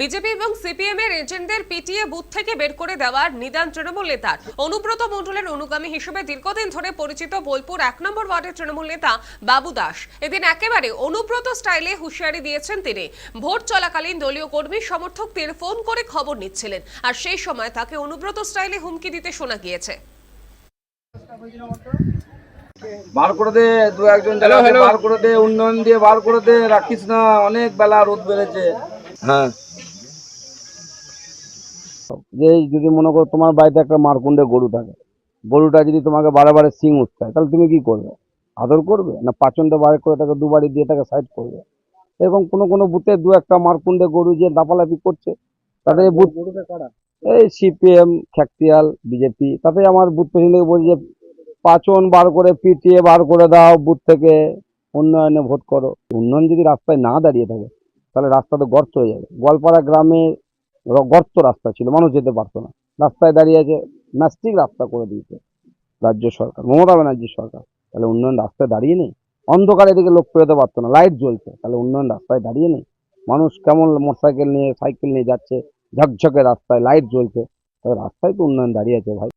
BJP এবং CPM এর এজেন্টদের পিটিয়ে বুথ থেকে বের করে দেওয়ার নিদান তৃণমূল নেতার। অনুব্রত মণ্ডলের অনুগামী হিসেবে দীর্ঘদিন ধরে পরিচিত বোলপুর এক নম্বর ওয়ার্ডের তৃণমূল নেতা বাবু দাস। এদিন একেবারে অনুব্রত স্টাইলে হুঁশিয়ারি দিয়েছেন তিনি। ভোট চলাকালীন দলীয় কর্মী সমর্থকদের ফোন করে খবর নিচ্ছিলেন আর সেই সময় তাকে অনুব্রত স্টাইলে হুমকি দিতে শোনা গিয়েছে। বার করে দে দু একজন বার করে দে উন্নয়ন দিয়ে বার করে দে রাখিস না অনেক বেলা রোদ বেড়েছে। হ্যাঁ। যে যদি মনে করো তোমার বাড়িতে একটা মারকুণ্ডে গরু থাকে গরুটা যদি তোমাকে বারে বারে সিং উঠতে তাহলে তুমি কি করবে? আদর করবে? না পাচনটা বার করে তাকে দুবারই দিয়ে তাকে সাইড করবে? এরকম কোনো কোনো বুথে দু একটা মারকুণ্ডে গরু যে লাফালাফি করছে তাদের বুথ এই সিপিএম খ্যাকতিয়াল বিজেপি তাতে আমার বুথ প্রেসিডেন্টকে বলছি যে পাচন বার করে পিটিয়ে বার করে দাও বুথ থেকে উন্নয়নে ভোট করো। উন্নয়ন যদি রাস্তায় না দাঁড়িয়ে থাকে তাহলে রাস্তা তো গর্ত হয়ে যাবে। গোয়ালপাড়া গ্রামে গর্ত রাস্তা ছিল, মানুষ যেতে পারতো না। রাস্তায় দাঁড়িয়ে আছে ম্যাস্টিক রাস্তা করে দিয়েছে রাজ্য সরকার, মমতা ব্যানার্জির সরকার। তাহলে উন্নয়ন রাস্তায় দাঁড়িয়ে নেই? অন্ধকার এদিকে লোক পেরোতে পারতো না, লাইট জ্বলছে, তাহলে উন্নয়ন রাস্তায় দাঁড়িয়ে নেই? মানুষ কেমন মোটরসাইকেল নিয়ে, সাইকেল নিয়ে যাচ্ছে, ঝকঝকে রাস্তায়, লাইট জ্বলছে, তাহলে রাস্তায় তো উন্নয়ন দাঁড়িয়ে আছে ভাই।